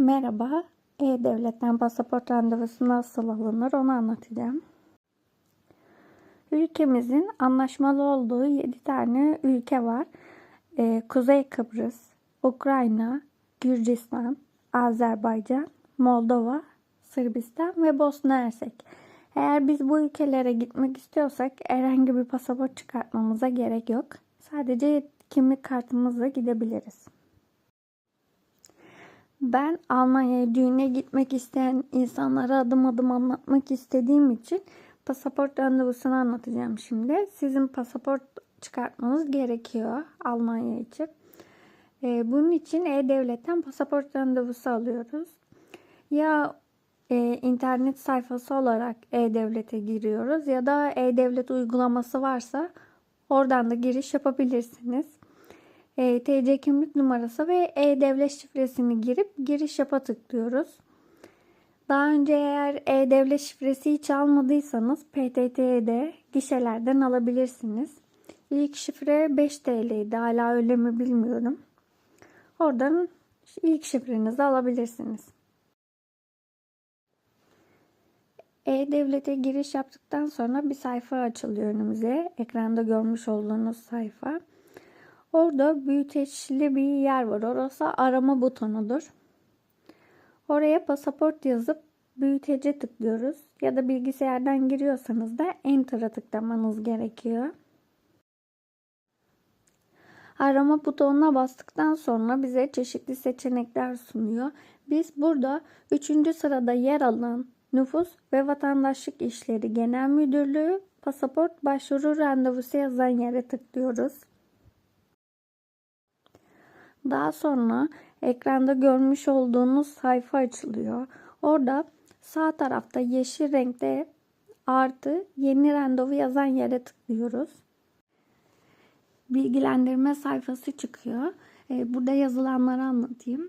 Merhaba, E-Devlet'ten pasaport randevusu nasıl alınır onu anlatacağım. Ülkemizin anlaşmalı olduğu 7 tane ülke var. Ee, Kuzey Kıbrıs, Ukrayna, Gürcistan, Azerbaycan, Moldova, Sırbistan ve Bosna Hersek. Eğer biz bu ülkelere gitmek istiyorsak herhangi bir pasaport çıkartmamıza gerek yok. Sadece kimlik kartımızla gidebiliriz. Ben Almanya'ya düğüne gitmek isteyen insanlara adım adım anlatmak istediğim için pasaport randevusunu anlatacağım şimdi. Sizin pasaport çıkartmanız gerekiyor Almanya için. Ee, bunun için E-Devlet'ten pasaport randevusu alıyoruz. Ya e, internet sayfası olarak E-Devlet'e giriyoruz ya da E-Devlet uygulaması varsa oradan da giriş yapabilirsiniz. E, TC kimlik numarası ve E-Devlet şifresini girip giriş yapa tıklıyoruz. Daha önce eğer E-Devlet şifresi hiç almadıysanız PTT'de gişelerden alabilirsiniz. İlk şifre 5 TL'ydi. Hala öyle mi bilmiyorum. Oradan ilk şifrenizi alabilirsiniz. E-Devlet'e giriş yaptıktan sonra bir sayfa açılıyor önümüze. Ekranda görmüş olduğunuz sayfa. Orada büyüteçli bir yer var. Orası arama butonudur. Oraya pasaport yazıp büyütece tıklıyoruz. Ya da bilgisayardan giriyorsanız da Enter'a tıklamanız gerekiyor. Arama butonuna bastıktan sonra bize çeşitli seçenekler sunuyor. Biz burada 3. sırada yer alan Nüfus ve Vatandaşlık İşleri Genel Müdürlüğü pasaport başvuru randevusu yazan yere tıklıyoruz. Daha sonra ekranda görmüş olduğunuz sayfa açılıyor. Orada sağ tarafta yeşil renkte artı yeni randevu yazan yere tıklıyoruz. Bilgilendirme sayfası çıkıyor. Ee, burada yazılanları anlatayım.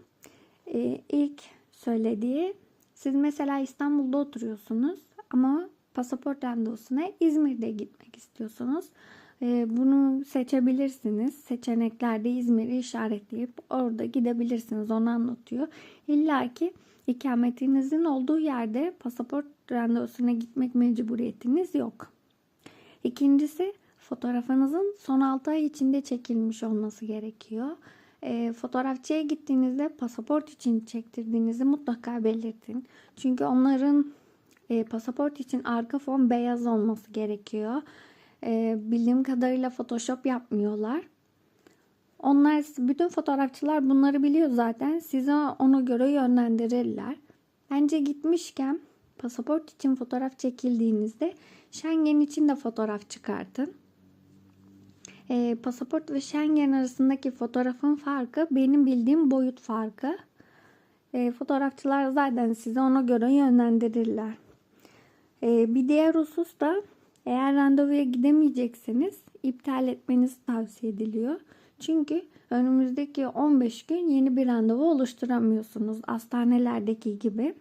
Ee, ilk söylediği siz mesela İstanbul'da oturuyorsunuz ama pasaport randevusuna İzmir'de gitmek istiyorsunuz. Ee, bunu seçebilirsiniz. Seçeneklerde İzmir'i işaretleyip orada gidebilirsiniz. Onu anlatıyor. İlla ki ikametinizin olduğu yerde pasaport randevusuna gitmek mecburiyetiniz yok. İkincisi fotoğrafınızın son 6 ay içinde çekilmiş olması gerekiyor. E, fotoğrafçıya gittiğinizde pasaport için çektirdiğinizi mutlaka belirtin. Çünkü onların e, pasaport için arka fon beyaz olması gerekiyor. E, bildiğim kadarıyla Photoshop yapmıyorlar. Onlar bütün fotoğrafçılar bunları biliyor zaten. Size ona göre yönlendirirler. Bence gitmişken pasaport için fotoğraf çekildiğinizde Schengen için de fotoğraf çıkartın. E, pasaport ve Schengen arasındaki fotoğrafın farkı benim bildiğim boyut farkı. E, fotoğrafçılar zaten size ona göre yönlendirirler. E, bir diğer husus da eğer randevuya gidemeyecekseniz iptal etmeniz tavsiye ediliyor. Çünkü önümüzdeki 15 gün yeni bir randevu oluşturamıyorsunuz hastanelerdeki gibi.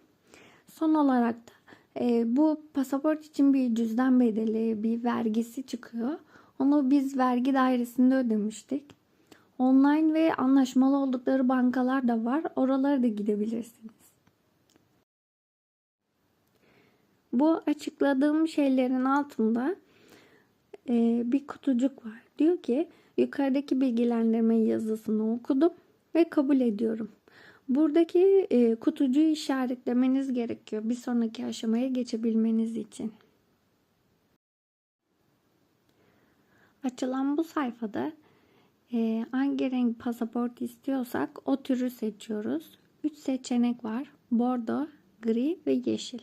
Son olarak da e, bu pasaport için bir cüzdan bedeli, bir vergisi çıkıyor. Onu biz vergi dairesinde ödemiştik. Online ve anlaşmalı oldukları bankalar da var. Oralara da gidebilirsiniz. Bu açıkladığım şeylerin altında e, bir kutucuk var. Diyor ki yukarıdaki bilgilendirme yazısını okudum ve kabul ediyorum. Buradaki e, kutucuğu işaretlemeniz gerekiyor bir sonraki aşamaya geçebilmeniz için. Açılan bu sayfada e, hangi renk pasaport istiyorsak o türü seçiyoruz. 3 seçenek var. Bordo, gri ve yeşil.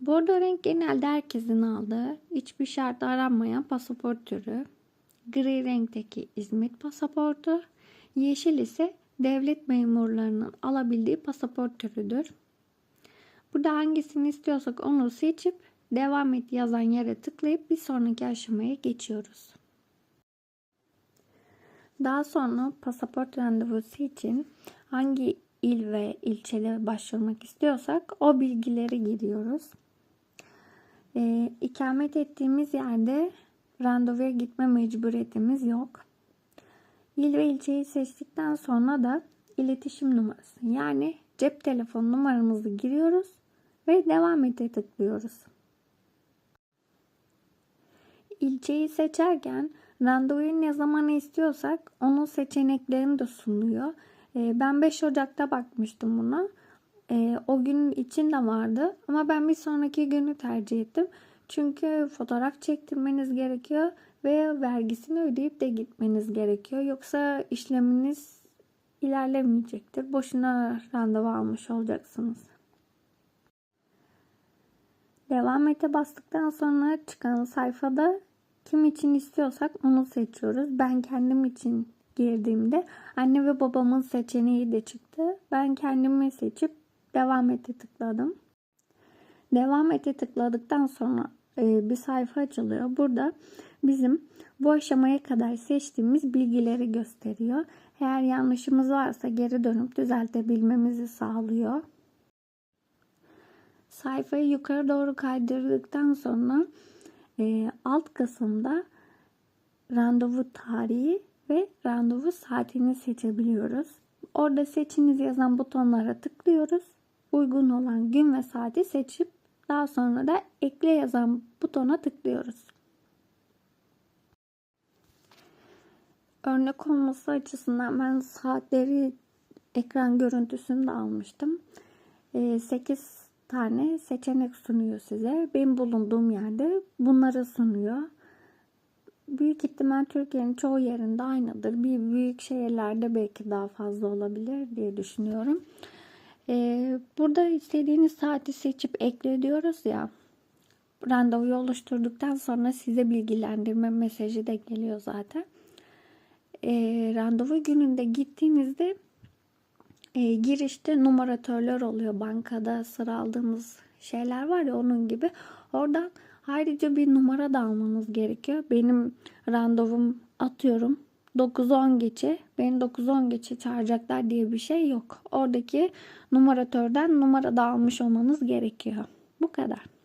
Bordo renk genelde herkesin aldığı, hiçbir şart aranmayan pasaport türü. Gri renkteki İzmit pasaportu, yeşil ise devlet memurlarının alabildiği pasaport türüdür. Burada hangisini istiyorsak onu seçip devam et yazan yere tıklayıp bir sonraki aşamaya geçiyoruz. Daha sonra pasaport randevusu için hangi il ve ilçede başvurmak istiyorsak o bilgileri giriyoruz. E, ikamet ettiğimiz yerde randevuya gitme mecburiyetimiz yok. İl ve ilçeyi seçtikten sonra da iletişim numarası yani cep telefon numaramızı giriyoruz ve devam ete tıklıyoruz. İlçeyi seçerken randevuyu ne zaman istiyorsak onun seçeneklerini de sunuyor. Ee, Ben 5 Ocak'ta bakmıştım buna. Ee, O gün için de vardı ama ben bir sonraki günü tercih ettim. Çünkü fotoğraf çektirmeniz gerekiyor ve vergisini ödeyip de gitmeniz gerekiyor. Yoksa işleminiz ilerlemeyecektir. Boşuna randevu almış olacaksınız. Devam ete bastıktan sonra çıkan sayfada kim için istiyorsak onu seçiyoruz. Ben kendim için girdiğimde anne ve babamın seçeneği de çıktı. Ben kendimi seçip devam ete tıkladım. Devam ete tıkladıktan sonra e, bir sayfa açılıyor. Burada bizim bu aşamaya kadar seçtiğimiz bilgileri gösteriyor. Eğer yanlışımız varsa geri dönüp düzeltebilmemizi sağlıyor. Sayfayı yukarı doğru kaydırdıktan sonra e, alt kısımda randevu tarihi ve randevu saatini seçebiliyoruz. Orada seçiniz yazan butonlara tıklıyoruz. Uygun olan gün ve saati seçip daha sonra da ekle yazan butona tıklıyoruz. Örnek olması açısından ben saatleri ekran görüntüsünü de almıştım. 8 tane seçenek sunuyor size. Benim bulunduğum yerde bunları sunuyor. Büyük ihtimal Türkiye'nin çoğu yerinde aynıdır. Bir büyük şehirlerde belki daha fazla olabilir diye düşünüyorum. Ee, burada istediğiniz saati seçip ekle diyoruz ya. Randevuyu oluşturduktan sonra size bilgilendirme mesajı da geliyor zaten. Ee, randevu gününde gittiğinizde e, girişte numaratörler oluyor. Bankada sıra aldığımız şeyler var ya onun gibi. Oradan ayrıca bir numara da almanız gerekiyor. Benim randevum atıyorum 9-10 geçe. Beni 9-10 geçe çağıracaklar diye bir şey yok. Oradaki numaratörden numara da almış olmanız gerekiyor. Bu kadar.